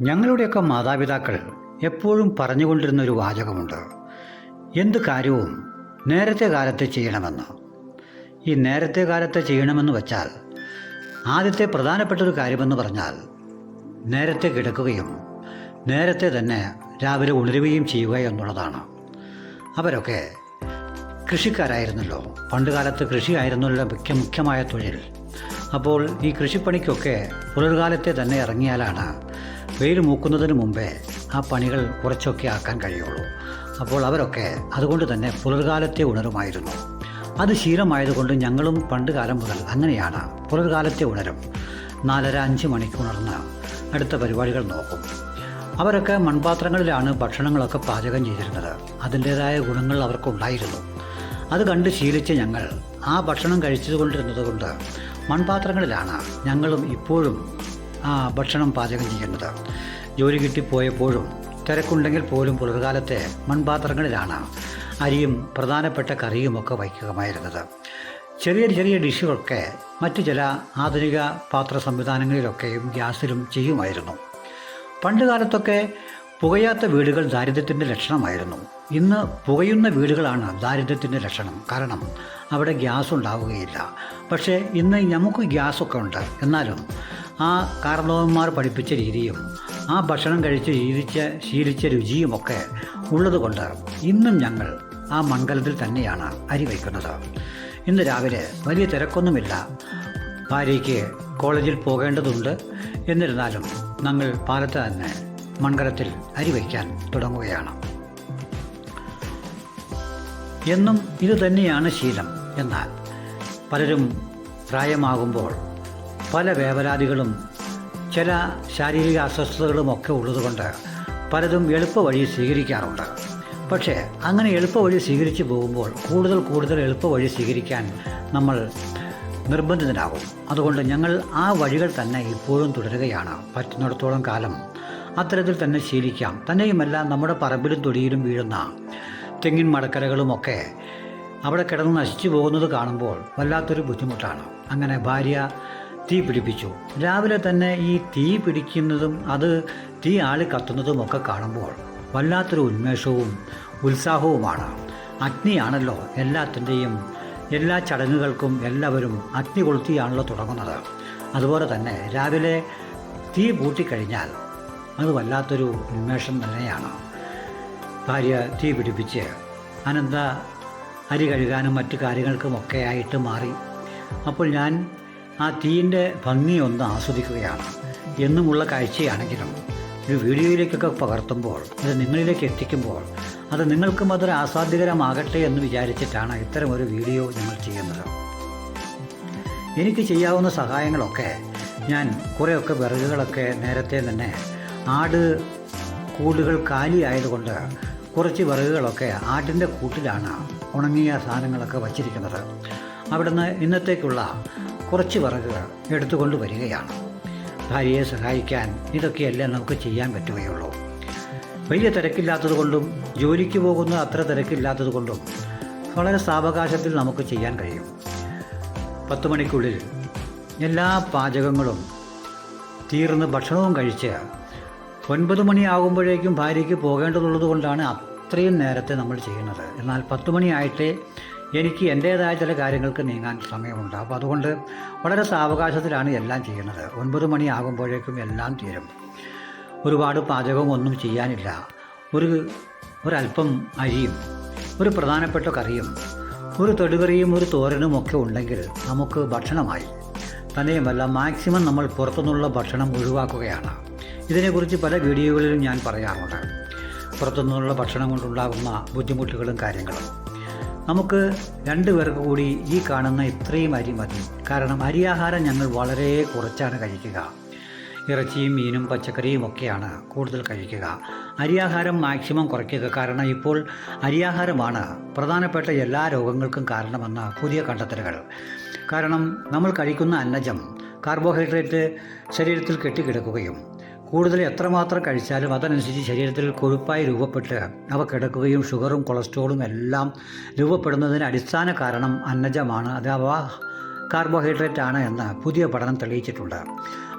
ഞങ്ങളുടെയൊക്കെ മാതാപിതാക്കൾ എപ്പോഴും പറഞ്ഞുകൊണ്ടിരുന്ന ഒരു വാചകമുണ്ട്. എന്ത് കാര്യവും നേരത്തെ കാലത്ത് ചെയ്യണമെന്ന്. ഈ നേരത്തെ കാലത്ത് ചെയ്യണമെന്ന് വച്ചാൽ ആദ്യത്തെ പ്രധാനപ്പെട്ട ഒരു കാര്യമെന്ന് പറഞ്ഞാൽ നേരത്തെ കിടക്കുകയും നേരത്തെ തന്നെ രാവിലെ ഉണരുകയും ചെയ്യുക എന്നുള്ളതാണ്. അവരൊക്കെ കൃഷിക്കാരായിരുന്നല്ലോ. പണ്ട് കാലത്ത് കൃഷിയായിരുന്നല്ലോ മുഖ്യ മുഖ്യമായ തൊഴിൽ. അപ്പോൾ ഈ കൃഷിപ്പണിക്കൊക്കെ പുലർകാലത്തെ തന്നെ ഇറങ്ങിയാലാണ് വെയിൽ മൂക്കുന്നതിന് മുമ്പേ ആ പണികൾ കുറച്ചൊക്കെ ആക്കാൻ കഴിയുള്ളൂ. അപ്പോൾ അവരൊക്കെ അതുകൊണ്ട് തന്നെ പുലർകാലത്തെ ഉണരുമായിരുന്നു. അത് ശീലമായതുകൊണ്ട് ഞങ്ങളും പണ്ട് കാലം മുതൽ അങ്ങനെയാണ് പുലർകാലത്തെ ഉണരും. നാലര അഞ്ച് മണിക്ക് ഉണർന്ന് അടുത്ത പരിപാടികൾ നോക്കും. അവരൊക്കെ മൺപാത്രങ്ങളിലാണ് ഭക്ഷണങ്ങളൊക്കെ പാചകം ചെയ്തിരുന്നത്. അതിന്റേതായ ഗുണങ്ങൾ അവർക്കുണ്ടായിരുന്നു. അത് കണ്ട് ശീലിച്ച ഞങ്ങൾ ആ ഭക്ഷണം കഴിച്ചു കൊണ്ടിരുന്നത് കൊണ്ട് മൺപാത്രങ്ങളിലാണ് ഞങ്ങളും ഇപ്പോഴും ആ ഭക്ഷണം പാചകം ചെയ്യുന്നത് ജോലി കിട്ടിപ്പോയപ്പോഴും തിരക്കുണ്ടെങ്കിൽ പോലും പുലർകാലത്തെ മൺപാത്രങ്ങളിലാണ് അരിയും പ്രധാനപ്പെട്ട കറിയുമൊക്കെ വയ്ക്കുകമായിരുന്നത് ചെറിയ ചെറിയ ഡിഷുകളൊക്കെ മറ്റു ചില ആധുനിക പാത്ര സംവിധാനങ്ങളിലൊക്കെയും ഗ്യാസിലും ചെയ്യുമായിരുന്നു. പണ്ട് കാലത്തൊക്കെ പുകയാത്ത വീടുകൾ ദാരിദ്ര്യത്തിന്റെ ലക്ഷണമായിരുന്നു. ഇന്ന് പുകയുന്ന വീടുകളാണ് ദാരിദ്ര്യത്തിന്റെ ലക്ഷണം. കാരണം അവിടെ ഗ്യാസ് ഉണ്ടാവുകയില്ല പക്ഷേ ഇന്ന് നമുക്ക് ഗ്യാസൊക്കെ ഉണ്ട്. എന്നാലും ആ കാരണവന്മാർ പഠിപ്പിച്ച രീതിയും ആ ഭക്ഷണം കഴിച്ച് ശീലിച്ച ശീലിച്ച രുചിയുമൊക്കെ ഉള്ളതുകൊണ്ട് ഇന്നും ഞങ്ങൾ ആ മൺകലത്തിൽ തന്നെയാണ് അരി വയ്ക്കുന്നത്. ഇന്ന് രാവിലെ വലിയ തിരക്കൊന്നുമില്ല. ഭാര്യയ്ക്ക് കോളേജിൽ പോകേണ്ടതുണ്ട്. എന്നിരുന്നാലും ഞങ്ങൾ പാലത്ത് തന്നെ മൺകലത്തിൽ അരി വയ്ക്കാൻ തുടങ്ങുകയാണ്. എന്നും ഇത് തന്നെയാണ് ശീലം എന്നാൽ പലരും പ്രായമാകുമ്പോൾ പല വേവലാതികളും ചില ശാരീരിക അസ്വസ്ഥതകളും ഒക്കെ ഉള്ളതുകൊണ്ട് പലതും എളുപ്പവഴി സ്വീകരിക്കാറുണ്ട്. പക്ഷേ അങ്ങനെ എളുപ്പവഴി സ്വീകരിച്ചു പോകുമ്പോൾ കൂടുതൽ കൂടുതൽ എളുപ്പവഴി സ്വീകരിക്കാൻ നമ്മൾ നിർബന്ധിതനാകും. അതുകൊണ്ട് ഞങ്ങൾ ആ വഴികൾ തന്നെ ഇപ്പോഴും തുടരുകയാണ്. പറ്റുന്നിടത്തോളം കാലം അത്തരത്തിൽ തന്നെ ശീലിക്കാം. തന്നെയുമല്ല നമ്മുടെ പറമ്പിലും തൊടിയിലും വീഴുന്ന തെങ്ങിൻ മടക്കരകളുമൊക്കെ അവിടെ കിടന്ന് നശിച്ചു പോകുന്നത് കാണുമ്പോൾ വല്ലാത്തൊരു ബുദ്ധിമുട്ടാണ്. അങ്ങനെ ഭാര്യ തീ പിടിപ്പിച്ചു. രാവിലെ തന്നെ ഈ തീ പിടിക്കുന്നതും അത് തീ ആളി കത്തുന്നതും ഒക്കെ കാണുമ്പോൾ വല്ലാത്തൊരു ഉന്മേഷവും ഉത്സാഹവുമാണ്. അഗ്നിയാണല്ലോ എല്ലാത്തിന്റെയും എല്ലാ ചടങ്ങുകൾക്കും എല്ലാവരും അഗ്നി കൊളുത്തിയാണല്ലോ തുടങ്ങുന്നത്. അതുപോലെ തന്നെ രാവിലെ തീ പൂട്ടിക്കഴിഞ്ഞാൽ അത് വല്ലാത്തൊരു ഉന്മേഷം തന്നെയാണ്. ഭാര്യ തീ പിടിപ്പിച്ച് അനന്ത അരി കഴുകാനും മറ്റു കാര്യങ്ങൾക്കും ഒക്കെ ആയിട്ട് മാറി. അപ്പോൾ ഞാൻ ആ തീയിന്റെ ഭംഗി ഒന്ന് ആസ്വദിക്കുകയാണ്. എന്നുമുള്ള കാഴ്ചയാണെങ്കിലും ഒരു വീഡിയോയിലേക്കൊക്കെ പകർത്തുമ്പോൾ അത് നിങ്ങളിലേക്ക് എത്തിക്കുമ്പോൾ അത് നിങ്ങൾക്കും അതൊരു ആസ്വാദ്യകരമാകട്ടെ എന്ന് വിചാരിച്ചിട്ടാണ് ഇത്തരം ഒരു വീഡിയോ ഞങ്ങൾ ചെയ്യുന്നത്. എനിക്ക് ചെയ്യാവുന്ന സഹായങ്ങളൊക്കെ ഞാൻ കുറേയൊക്കെ വിറകുകളൊക്കെ നേരത്തെ തന്നെ ആട് കൂടുകൾ കാലിയായതുകൊണ്ട് കുറച്ച് വിറകുകളൊക്കെ ആട്ടിന്റെ കൂട്ടിലാണ് ഉണങ്ങിയ സാധനങ്ങളൊക്കെ വച്ചിരിക്കുന്നത്. അവിടുന്ന് ഇന്നത്തേക്കുള്ള കുറച്ച് വിറകുകൾ എടുത്തുകൊണ്ട് വരികയാണ്. ഭാര്യയെ സഹായിക്കാൻ ഇതൊക്കെയല്ലേ നമുക്ക് ചെയ്യാൻ പറ്റുകയുള്ളൂ. വലിയ തിരക്കില്ലാത്തത് കൊണ്ടും ജോലിക്ക് പോകുന്ന അത്ര തിരക്കില്ലാത്തത് കൊണ്ടും വളരെ സാവകാശത്തിൽ നമുക്ക് ചെയ്യാൻ കഴിയും. പത്ത് മണിക്കുള്ളിൽ എല്ലാ പാചകങ്ങളും തീർന്ന് ഭക്ഷണവും കഴിച്ച് ഒൻപത് മണിയാകുമ്പോഴേക്കും ഭാര്യയ്ക്ക് പോകേണ്ടതുള്ളത് കൊണ്ടാണ് അത്രയും നേരത്തെ നമ്മൾ ചെയ്യുന്നത്. എന്നാൽ പത്ത് മണിയായിട്ടേ എനിക്ക് എന്റേതായ ചില കാര്യങ്ങൾക്ക് നീങ്ങാൻ സമയമുണ്ട്. അപ്പോൾ അതുകൊണ്ട് വളരെ സാവകാശത്തിലാണ് എല്ലാം ചെയ്യുന്നത്. ഒൻപത് മണിയാകുമ്പോഴേക്കും എല്ലാം തീരും. ഒരുപാട് പാചകവും ഒന്നും ചെയ്യാനില്ല. ഒരു ഒരല്പം അരിയും ഒരു പ്രധാനപ്പെട്ട കറിയും ഒരു തൊടുകറിയും ഒരു തോരനും ഒക്കെ ഉണ്ടെങ്കിൽ നമുക്ക് ഭക്ഷണമായി. തന്നെയുമല്ല മാക്സിമം നമ്മൾ പുറത്തുനിന്നുള്ള ഭക്ഷണം ഒഴിവാക്കുകയാണ്. ഇതിനെക്കുറിച്ച് പല വീഡിയോകളിലും ഞാൻ പറയാറുണ്ട്. പുറത്തുനിന്നുള്ള ഭക്ഷണം കൊണ്ടുണ്ടാകുന്ന ബുദ്ധിമുട്ടുകളും കാര്യങ്ങളും. നമുക്ക് രണ്ടു പേർക്ക് കൂടി ഈ കാണുന്ന ഇത്രയും അരി മതി. കാരണം അരിയാഹാരം ഞങ്ങൾ വളരെ കുറച്ചാണ് കഴിക്കുക. ഇറച്ചിയും മീനും പച്ചക്കറിയും ഒക്കെയാണ് കൂടുതൽ കഴിക്കുക. അരിയാഹാരം മാക്സിമം കുറയ്ക്കുക കാരണം ഇപ്പോൾ അരിയാഹാരമാണ് പ്രധാനപ്പെട്ട എല്ലാ രോഗങ്ങൾക്കും കാരണമെന്ന പുതിയ കണ്ടെത്തലുകൾ. കാരണം നമ്മൾ കഴിക്കുന്ന അന്നജം കാർബോഹൈഡ്രേറ്റ് ശരീരത്തിൽ കെട്ടിക്കിടക്കുകയും കൂടുതൽ എത്രമാത്രം കഴിച്ചാലും അതനുസരിച്ച് ശരീരത്തിൽ കൊഴുപ്പായി രൂപപ്പെട്ട് അവ കിടക്കുകയും ഷുഗറും കൊളസ്ട്രോളും എല്ലാം രൂപപ്പെടുന്നതിന് അടിസ്ഥാന കാരണം അന്നജമാണ്. അഥവാ കാർബോഹൈഡ്രേറ്റ് ആണ് എന്ന് പുതിയ പഠനം തെളിയിച്ചിട്ടുണ്ട്.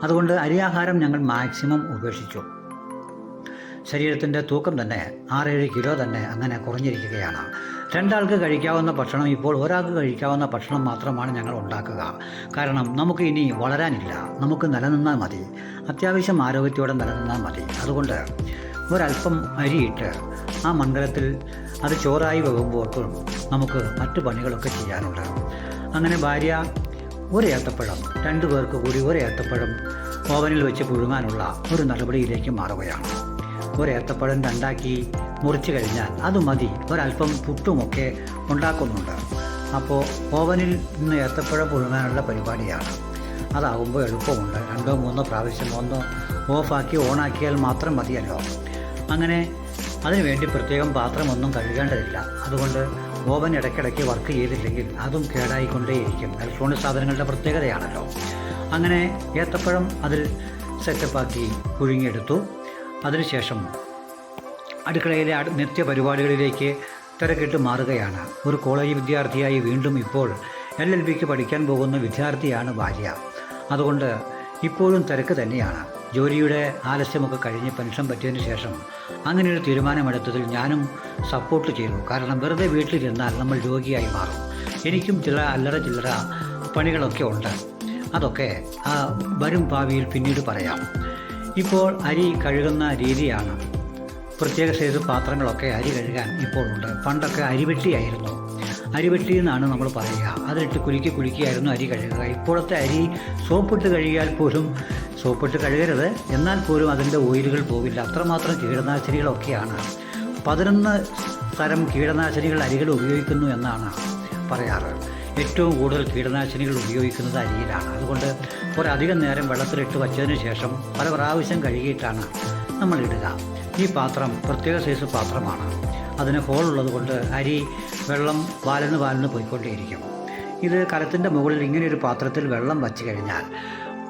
അതുകൊണ്ട് അരിയാഹാരം ഞങ്ങൾ മാക്സിമം ഉപേക്ഷിച്ചു. ശരീരത്തിന്റെ തൂക്കം തന്നെ ആറേഴ് കിലോ തന്നെ അങ്ങനെ കുറഞ്ഞിരിക്കുകയാണ്. രണ്ടാൾക്ക് കഴിക്കാവുന്ന ഭക്ഷണം ഇപ്പോൾ ഒരാൾക്ക് കഴിക്കാവുന്ന ഭക്ഷണം മാത്രമാണ് ഞങ്ങൾ ഉണ്ടാക്കുക. കാരണം നമുക്ക് ഇനി വളരാനില്ല. നമുക്ക് നിലനിന്നാൽ മതി. അത്യാവശ്യം ആരോഗ്യത്തോടെ നിലനിന്നാൽ മതി. അതുകൊണ്ട് ഒരല്പം അരിയിട്ട് ആ മണ്ഡലത്തിൽ അത് ചോറായി വകുമ്പോൾ നമുക്ക് മറ്റു പണികളൊക്കെ ചെയ്യാനുണ്ട്. അങ്ങനെ ഭാര്യ ഒരു ഏത്തപ്പഴം രണ്ടു പേർക്ക് കൂടി ഒരു ഏത്തപ്പഴം ഓവനിൽ വെച്ച് പുഴുങ്ങാനുള്ള ഒരു നടപടിയിലേക്ക് മാറുകയാണ്. ഒരു ഏത്തപ്പഴം രണ്ടാക്കി മുറിച്ച് കഴിഞ്ഞാൽ അത് മതി. ഒരല്പം പുട്ടുമൊക്കെ ഉണ്ടാക്കുന്നുണ്ട്. അപ്പോൾ ഓവനിൽ നിന്ന് ഏത്തപ്പഴം പുഴുങ്ങാനുള്ള പരിപാടിയാണ്. അതാവുമ്പോൾ എളുപ്പമുണ്ട് രണ്ടോ മൂന്നോ പ്രാവശ്യം ഒന്ന് ഓഫാക്കി ഓണാക്കിയാൽ മാത്രം മതിയല്ലോ അങ്ങനെ അതിനുവേണ്ടി പ്രത്യേകം പാത്രമൊന്നും കഴുകേണ്ടതില്ല. അതുകൊണ്ട് ഓവൻ ഇടയ്ക്കിടയ്ക്ക് വർക്ക് ചെയ്തില്ലെങ്കിൽ അതും കേടായിക്കൊണ്ടേയിരിക്കും. ഇലക്ട്രോണിക് സാധനങ്ങളുടെ പ്രത്യേകതയാണല്ലോ. അങ്ങനെ ഏത്തപ്പഴം അതിൽ സെറ്റപ്പാക്കി പുഴുങ്ങിയെടുത്തു. അതിനുശേഷം അടുക്കളയിലെ അട് നിത്യ പരിപാടികളിലേക്ക് തിരക്കിട്ട് മാറുകയാണ്. ഒരു കോളേജ് വിദ്യാർത്ഥിയായി വീണ്ടും ഇപ്പോൾ എൽ എൽ ബിക്ക് പഠിക്കാൻ പോകുന്ന വിദ്യാർത്ഥിയാണ് ഭാര്യ. അതുകൊണ്ട് ഇപ്പോഴും തിരക്ക് തന്നെയാണ്. ജോലിയുടെ ആലസ്യമൊക്കെ കഴിഞ്ഞ് പെൻഷൻ പറ്റിയതിന് ശേഷം അങ്ങനെ ഒരു തീരുമാനമെടുത്തതിൽ ഞാനും സപ്പോർട്ട് ചെയ്തു. കാരണം വെറുതെ വീട്ടിലിരുന്നാൽ നമ്മൾ രോഗിയായി മാറും. എനിക്കും ചില അല്ലറ ചില്ലറ പണികളൊക്കെ ഉണ്ട്. അതൊക്കെ ആ വരും ഭാവിയിൽ പിന്നീട് പറയാം. ഇപ്പോൾ അരി കഴുകുന്ന രീതിയാണ്. പ്രത്യേക സൈസ് പാത്രങ്ങളൊക്കെ അരി കഴുകാൻ ഇപ്പോൾ ഉണ്ട്. പണ്ടൊക്കെ അരിവെട്ടിയായിരുന്നു അരിവെട്ടി എന്നാണ് നമ്മൾ പറയുക. അതിലിട്ട് കുലുക്കി കുലുക്കിയായിരുന്നു അരി കഴുകുക. ഇപ്പോഴത്തെ അരി സോപ്പിട്ട് കഴുകിയാൽ പോലും സോപ്പിട്ട് കഴുകരുത്. എന്നാൽ പോലും അതിന്റെ ഓയിലുകൾ പോവില്ല അത്രമാത്രം കീടനാശിനികളൊക്കെയാണ്. പതിനൊന്ന് തരം കീടനാശിനികൾ അരികൾ ഉപയോഗിക്കുന്നു എന്നാണ് പറയാറ്. ഏറ്റവും കൂടുതൽ കീടനാശിനികൾ ഉപയോഗിക്കുന്നത് അരിയിലാണ്. അതുകൊണ്ട് ഒരധികം നേരം വെള്ളത്തിലിട്ട് വച്ചതിന് ശേഷം പല പ്രാവശ്യം കഴുകിയിട്ടാണ് നമ്മൾ ഇടുക. ഈ പാത്രം പ്രത്യേക സൈസ് പാത്രമാണ്. അതിന് ഹോളുള്ളത് കൊണ്ട് അരി വെള്ളം വാലന്ന് വാലന്ന് പോയിക്കൊണ്ടേയിരിക്കും. ഇത് കലത്തിന്റെ മുകളിൽ ഇങ്ങനെയൊരു പാത്രത്തിൽ വെള്ളം വച്ച് കഴിഞ്ഞാൽ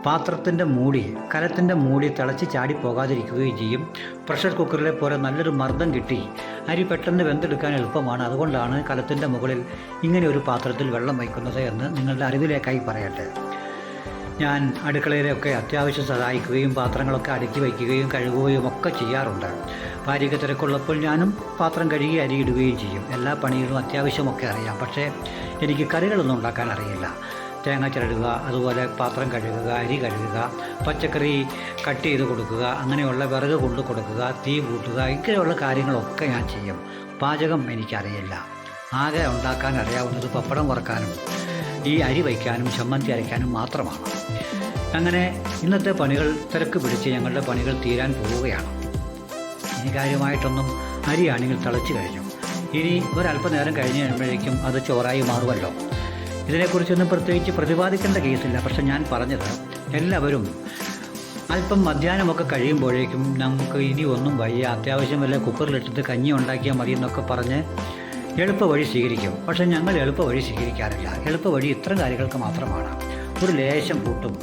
പാത്രത്തിന്റെ മൂടി കലത്തിന്റെ മൂടി തിളച്ച് ചാടി പോകാതിരിക്കുകയും ചെയ്യും. പ്രഷർ കുക്കറിലെ പോലെ നല്ലൊരു മർദ്ദം കിട്ടി. അരി പെട്ടെന്ന് വെന്തെടുക്കാൻ എളുപ്പമാണ്. അതുകൊണ്ടാണ് കലത്തിന്റെ മുകളിൽ ഇങ്ങനെ ഒരു പാത്രത്തിൽ വെള്ളം വയ്ക്കുന്നത് എന്ന് നിങ്ങളുടെ അറിവിലേക്കായി പറയട്ടെ. ഞാൻ അടുക്കളയിലൊക്കെ അത്യാവശ്യം സഹായിക്കുകയും പാത്രങ്ങളൊക്കെ അടുക്കി വയ്ക്കുകയും കഴുകുകയും ഒക്കെ ചെയ്യാറുണ്ട്. ഭാര്യയ്ക്ക് തിരക്കുള്ളപ്പോൾ ഞാനും പാത്രം കഴുകി അരിയിടുകയും ചെയ്യും. എല്ലാ പണികളും അത്യാവശ്യമൊക്കെ അറിയാം. പക്ഷേ എനിക്ക് കറികളൊന്നും ഉണ്ടാക്കാൻ അറിയില്ല. തേങ്ങ ചിരടുക അതുപോലെ പാത്രം കഴുകുക അരി കഴുകുക പച്ചക്കറി കട്ട് ചെയ്ത് കൊടുക്കുക അങ്ങനെയുള്ള വിറക് കൊണ്ട് കൊടുക്കുക തീ കൂട്ടുക ഇങ്ങനെയുള്ള കാര്യങ്ങളൊക്കെ ഞാൻ ചെയ്യും. പാചകം എനിക്കറിയില്ല. ആകെ ഉണ്ടാക്കാൻ അറിയാവുന്നത് പപ്പടം വറക്കാനും ഈ അരി വയ്ക്കാനും ചമ്മന്തി അരയ്ക്കാനും മാത്രമാണ്. അങ്ങനെ ഇന്നത്തെ പണികൾ തിരക്ക് പിടിച്ച് ഞങ്ങളുടെ പണികൾ തീരാൻ പോവുകയാണ്. ഇനി കാര്യമായിട്ടൊന്നും അരിയാണെങ്കിൽ തിളച്ചു കഴിഞ്ഞു. ഇനി ഒരല്പനേരം കഴിഞ്ഞ് കഴിയുമ്പോഴേക്കും അത് ചോറായി മാറുമല്ലോ. ഇതിനെക്കുറിച്ചൊന്നും പ്രത്യേകിച്ച് പ്രതിപാദിക്കേണ്ട കേസില്ല. പക്ഷെ ഞാൻ പറഞ്ഞത് എല്ലാവരും അല്പം മധ്യാഹ്നമൊക്കെ കഴിയുമ്പോഴേക്കും നമുക്ക് ഇനി ഒന്നും വയ്യ. അത്യാവശ്യം വല്ല കുക്കറിലിട്ടിട്ട് കഞ്ഞി ഉണ്ടാക്കിയാൽ മതി എന്നൊക്കെ പറഞ്ഞ് എളുപ്പ വഴി സ്വീകരിക്കും. പക്ഷെ ഞങ്ങൾ എളുപ്പവഴി സ്വീകരിക്കാറില്ല. എളുപ്പ വഴി ഇത്തരം കാര്യങ്ങൾക്ക് മാത്രമാണ്. ഒരു ലേശം കൂട്ടും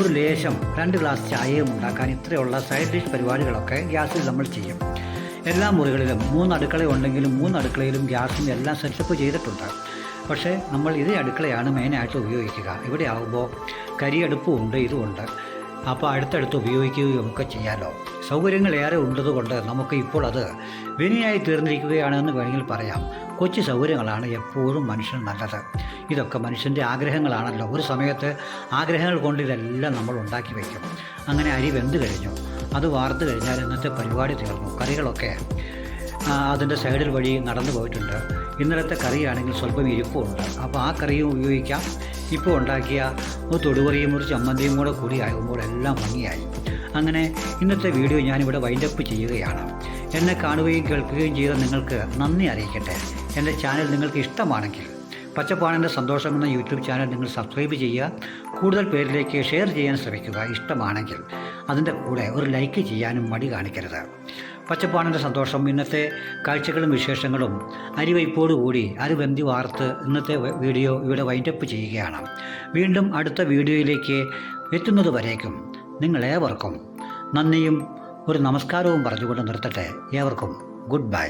ഒരു ലേശം രണ്ട് ഗ്ലാസ് ചായയും ഉണ്ടാക്കാൻ ഇത്രയുള്ള സൈഡ് ഡിഷ് പരിപാടികളൊക്കെ ഗ്യാസിൽ നമ്മൾ ചെയ്യും. എല്ലാ മുറികളിലും മൂന്ന് അടുക്കള ഉണ്ടെങ്കിലും മൂന്ന് അടുക്കളയിലും ഗ്യാസും എല്ലാം സെറ്റപ്പ് ചെയ്തിട്ടുണ്ട്. പക്ഷേ നമ്മൾ ഇതേ അടുക്കളയാണ് മെയിനായിട്ട് ഉപയോഗിക്കുക. ഇവിടെ ആകുമ്പോൾ കരിയടുപ്പും ഉണ്ട് ഇതുമുണ്ട് അപ്പോൾ അടുത്തടുത്ത് ഉപയോഗിക്കുകയും ഒക്കെ ചെയ്യാമല്ലോ സൗകര്യങ്ങൾ ഏറെ ഉള്ളതുകൊണ്ട് നമുക്ക് ഇപ്പോൾ അത് വിനയായി തീർന്നിരിക്കുകയാണെന്ന് വേണമെങ്കിൽ പറയാം. കൊച്ചു സൗകര്യങ്ങളാണ് എപ്പോഴും മനുഷ്യന് നല്ലത്. ഇതൊക്കെ മനുഷ്യന്റെ ആഗ്രഹങ്ങളാണല്ലോ. ഒരു സമയത്ത് ആഗ്രഹങ്ങൾ കൊണ്ട് ഇതെല്ലാം നമ്മൾ ഉണ്ടാക്കി വയ്ക്കും അങ്ങനെ അരി വെന്ത് കഴിഞ്ഞു. അത് വാർത്ത് കഴിഞ്ഞാൽ ഇന്നത്തെ പരിപാടി തീർന്നു. കറികളൊക്കെ അതിന്റെ സൈഡിൽ വഴി നടന്നു പോയിട്ടുണ്ട്. ഇന്നലത്തെ കറിയാണെങ്കിൽ സ്വല്പം ഇരിപ്പുണ്ട്. അപ്പോൾ ആ കറിയും ഉപയോഗിക്കാം. ഇപ്പോൾ ഉണ്ടാക്കിയ ഒരു തൊടുകറിയും ഒരു ചമ്മന്തിയും കൂടെ കൂടി ആകുമ്പോൾ എല്ലാം ഭംഗിയായി. അങ്ങനെ ഇന്നത്തെ വീഡിയോ ഞാനിവിടെ വൈൻഡപ്പ് ചെയ്യുകയാണ്. എന്നെ കാണുകയും കേൾക്കുകയും ചെയ്ത നിങ്ങൾക്ക് നന്ദി അറിയിക്കട്ടെ. എന്റെ ചാനൽ നിങ്ങൾക്ക് ഇഷ്ടമാണെങ്കിൽ പച്ചപ്പാണിന്റെ സന്തോഷം എന്ന യൂട്യൂബ് ചാനൽ നിങ്ങൾ സബ്സ്ക്രൈബ് ചെയ്യുക. കൂടുതൽ പേരിലേക്ക് ഷെയർ ചെയ്യാൻ ശ്രമിക്കുക. ഇഷ്ടമാണെങ്കിൽ അതിന്റെ കൂടെ ഒരു ലൈക്ക് ചെയ്യാനും മടി കാണിക്കരുത്. പച്ചപ്പാണിന്റെ സന്തോഷം ഇന്നത്തെ കാഴ്ചകളും വിശേഷങ്ങളും അരിവയ്പ്പോടുകൂടി അരിവന്തി വാർത്ത് ഇന്നത്തെ വീഡിയോ ഇവിടെ വൈൻഡപ്പ് ചെയ്യുകയാണ്. വീണ്ടും അടുത്ത വീഡിയോയിലേക്ക് എത്തുന്നത് വരേക്കും. നിങ്ങളേവർക്കും നന്ദിയും ഒരു നമസ്കാരവും പറഞ്ഞുകൊണ്ട് നിർത്തട്ടെ ഏവർക്കും ഗുഡ് ബൈ.